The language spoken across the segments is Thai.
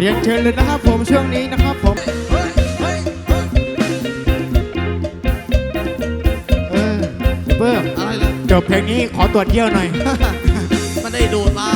เรียนเชิญเลยนะครับผมช่วงนี้นะครับผมเออเพิ่มอะไรล่ะจบเพลงนี้ขอตรวจเยี่ยวหน่อย มันได้ดูดมา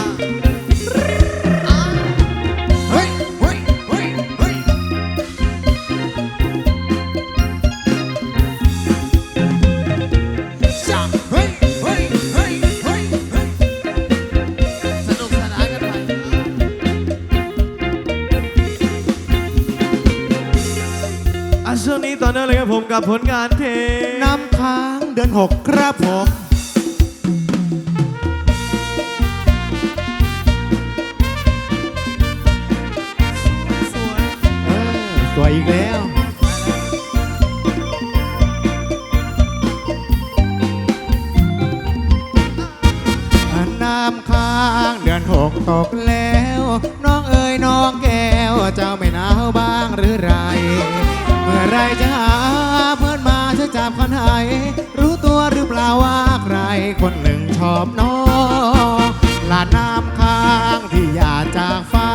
ช่วงนี้ต่อเนื่องเลยครับผมกับผลงานเพลงน้ำค้างเดือนหกครับผมสวยเออสวยอีกแล้ว น้ำค้างเดือนหกตกแล้ว น้องเอ๋ยน้องแก้ว เจ้าไม่หนาวบ้างหรือไร เมื่อไรจะหาเพื่อนมาจะจับคนไหนรู้ตัวหรือเปล่าว่าใครคนหนึ่งชอบน้องลาน้ำค้างที่อยากจากฟ้า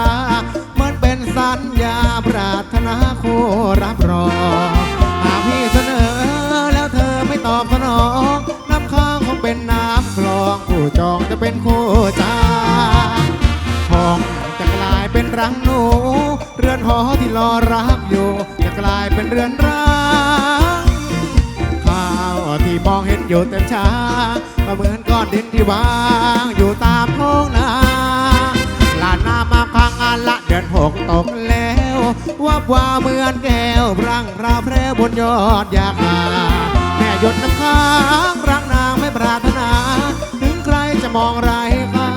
เหมือนเป็นสัญญาปรารถนาคู่รับรอง เรือนร้างข้าวที่มองเห็นอยู่เต็มช้าก็เหมือนก้อนดินที่วางอยู่ตามท้องนาลานนามาพังงานละเดือนหกตกแล้ววับวาเหมือนแก้วรังราแพร่บนยอดยาคาแม่หยดน้ำค้างรักนางไม่ปรารถนา ถึงใครจะมองไรค่า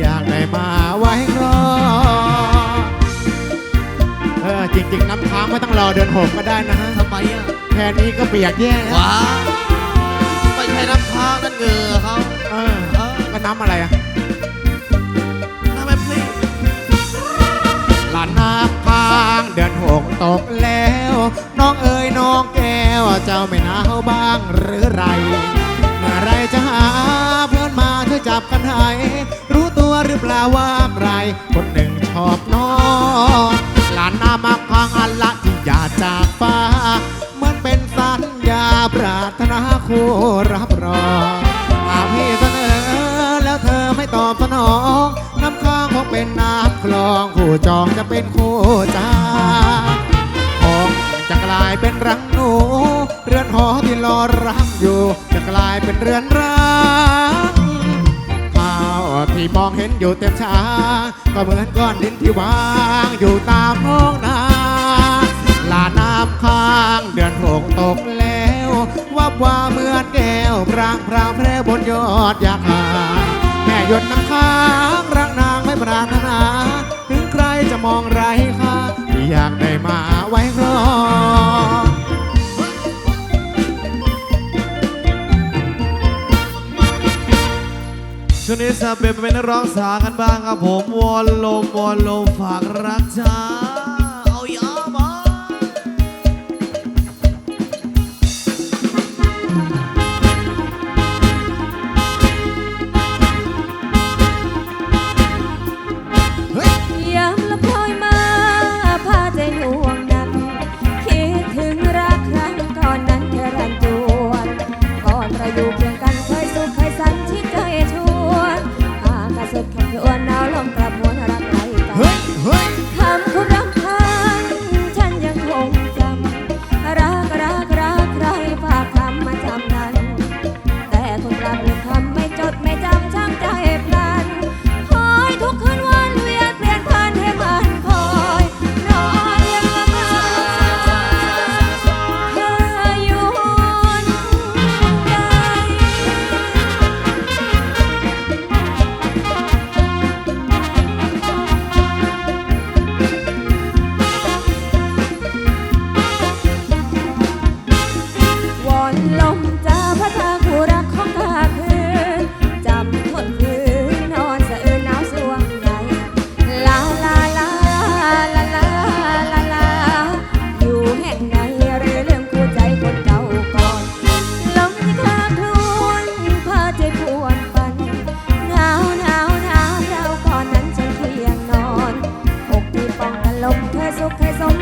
อยากได้มาไว้รอเออ จริง ๆ น้ำค้างไม่ต้องรอเดือนหกก็ได้นะฮะทำไมอะแค่นี้ก็เปียกแย่แล้วว้าวไม่ใช่น้ำค้างนั่นเหงื่อเขาเออก็น้ำอะไรอะน้ำแม่พลีหลานน้ำค้างเดือนหกตกแล้ว น้องเอ๋ยน้องแก้วเจ้าไม่หนาวบ้างหรือไรเมื่อไรจะหาเพื่อนมาเธอจับกันให้รู้ตัวหรือเปล่าว่าใครคนหนึ่งชอบน้อง จากฟ้า เหมือนเป็นสัญญาปรารถนาคู่รับรองหากพี่เสนอแล้วเธอไม่ตอบสนองน้ำค้างคงเป็นน้ำคลองคู่จองจะเป็นคู่จ้าคงจะกลายเป็นรังหนู เรือนหอที่รอรักอยู่ จะกลายเป็นเรือนร้างข้าที่มองเห็นอยู่เต็มชา ก็เหมือนก้อนดินที่วางอยู่ตามห้องนา ลาน้ำค้างเดือนหกตกแล้ววับว่าเหมือนแก้วพรางพรางแพร่บนยอดยาคาแม่หยดน้ำค้างรักนางไม่ปรารถนาถึงใครจะมองไรค่าอยากได้มาไว้รอช่วงนี้สเปนเป็นนักร้องสากันบ้างครับผมวอลลมวอลลมฝากรักจ้า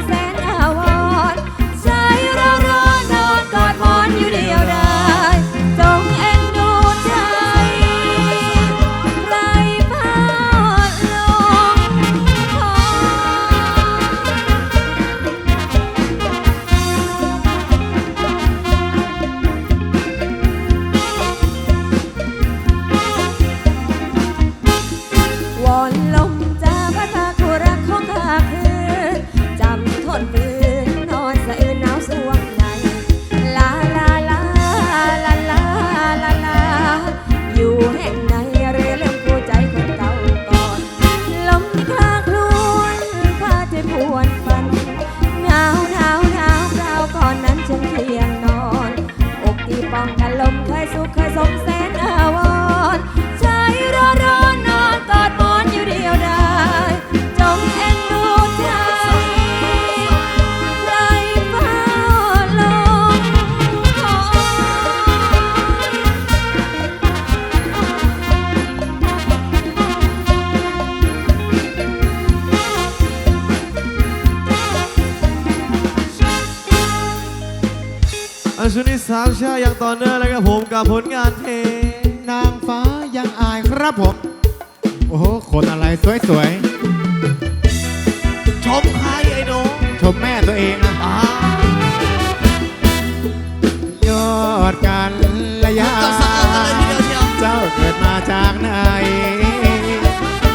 understand. อนหนาวหนาวหนาวคราวก่อนนั้นฉันเพียงนอน อกที่ป้องกันลมเคยสุขเคยสมแสนอาวร ช่วงนี้สามชาอย่างต่อเนื่องเลยครับผมกับผลงานเพลงนางฟ้ายังอายครับผม โอ้โหคนอะไรสวยชมใครไอ้น้องๆชมแม่ตัวเองนะอ่ายอดกันระยะก็สาวกันเลยทีเดียวเชียว เจ้าเกิดมาจากไหน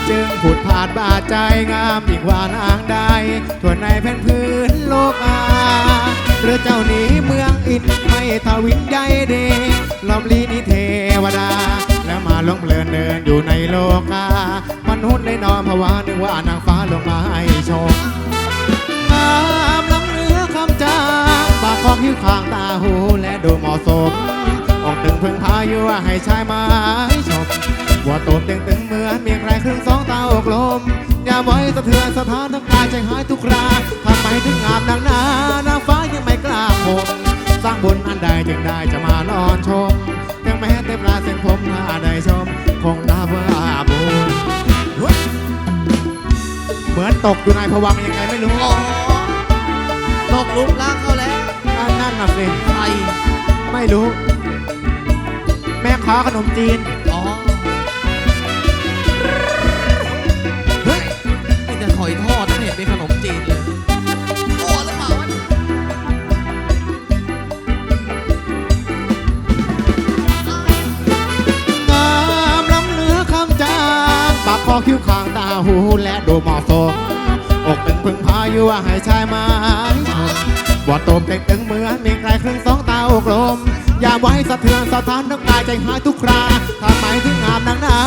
จึงผุดผาดบาดใจงามยิ่งกว่านางใดทั่วในแผ่นพื้นโลกอา หรือเจ้าหนีเมืองอินไม่ทวินใยเดลอมลีนิเทวดา แล้วมาลงเพลินเดินอยู่ในโลกามนุษย์ได้นอนภาวะนึกว่านางฟ้าลงมาให้ชมงามล้ำเนื้อคำจางปากคอกหิ้วข้างตาหูและดูเหมาะสมออกตึงพึ่งพายุให้ชายมาให้ชมว่าโตมตึงตึงเหมือนมีใครครึ่งสองตาอกลม อย่าไว้สะเทือนสถานทั้งกายใจหายทุกคร ตกอยู่ในผวังค์ยังไงไม่รู้อ๋อตกหลุมรักเขาแล้วอันนั่นน่ะสิใครไม่รู้ แม่ค้าขนมจีน อ๋อเฮ้ยไอ้แต่ถอยทอดไม่เห็นเป็นขนมจีนเลยโอ้แล้วเปล่าวะงามล้ำเหลือคำจางปากคอคิ้วข้างตาหูและดูเหมาะสมอกตึง พึ่งพาอยู่ว่าให้ชายมาให้ชมว่าตมเต็กตึงเหมือนมีใครครึ่งสองตาอกลม อย่าไว้สะเทือนสะท้านทั้งกายใจหายทุกคราทำไมถึงงามนางนา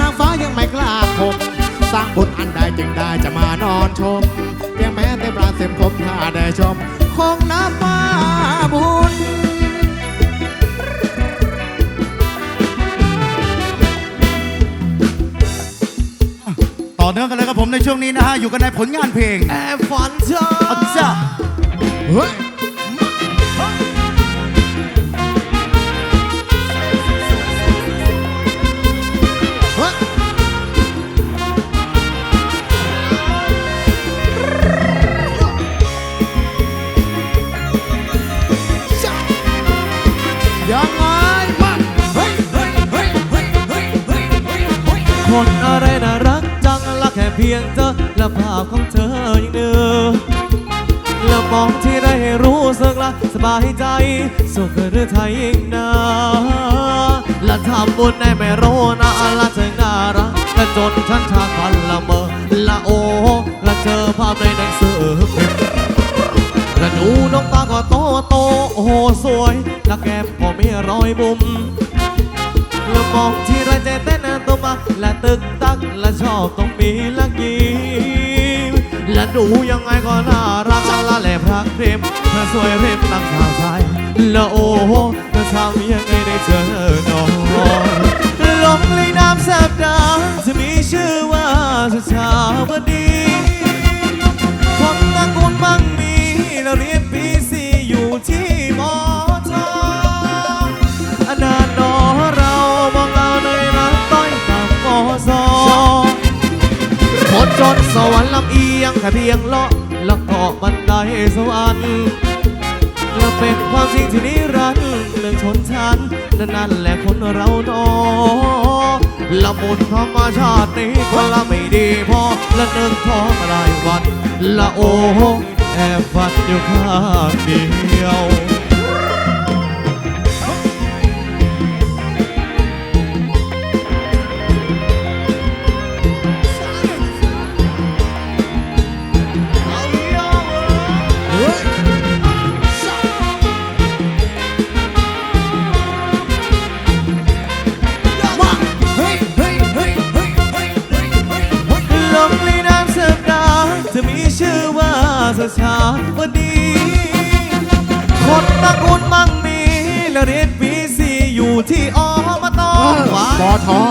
นางฟ้ายังไม่กล้าคมสร้างบุญอันใดจึงได้จะมานอนชมเพียงแม้แต่ปลาเส้นผมถ้าได้ชมคงนับว่าบุญ นื่องกันเลยครับผมในช่วงนี้นะฮะ อยู่กันในผลงานเพลงแอบฝันเธอ อัจจ้าเฮ้ย พียงเธอและภาพของเธออย่างเดิมแล้วมองที่ได้ให้รู้สึกละสบายใจ สุขหรือไทยยิ่งนาและทำบุญได้ไม่รู้นะละเธอน่ารักและจนฉันทางพันละเมอละโอและเจอภาพในหนังสือพิมพ์กระดูน้องตาก็โตโตโอ้สวยและแก้มก็มีรอยบุ๋ม แล้วมองที่ไรใจเต้นตัวมาและตึกตักและชอบต้องมีลักยิ้มและดูยังไงก็น่ารักละแหล่พรักพริมเธอสวยเริมตั้งสาวใจและโอ้โหเธอทำยังไงได้เจอน้องลงเลยน้ำแสบดาจะมีชื่อว่าสชาวดีคน จนสวรรค์ลำเอียงแค่เพียงเลาะแล้วเกาะบันไดสวรรค์และเป็นความจริงที่นิรันดร์เรื่องชนชั้นและนั่นแหละคนเราเนอละมุนธรรมชาตินี้คนละไม่ดีพอและเนึกท้องรายวันละโอแอบฝันอยู่ข้างเดียว ชื่อว่าสชาวดีคนสกุลมั่งมีและเรียนปีสี่อยู่ที่อมตอวานบอทอ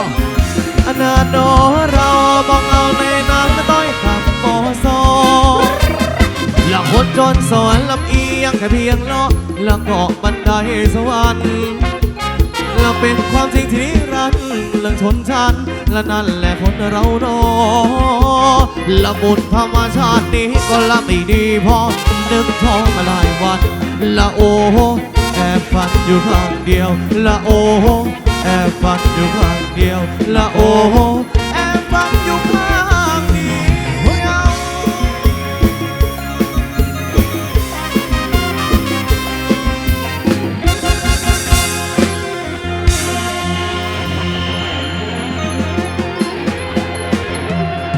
อนาโนเรามองเอาในน้ำและต้อยขับโมโซหลังคนจนสอนลำเอียงแค่เพียงล้อละเกาะบันไดสวรรค์ เป็นความจริงที่รันเรื่องชนชั้นและนั่นแหละคนเราเนอละบุญธรรมชาตินี้ก็ละไม่ดีพอนึกท้องมาหลายวัน ละโอแอบฝันอยู่ข้างเดียว ละโอแอบฝันอยู่ข้างเดียว ละโอ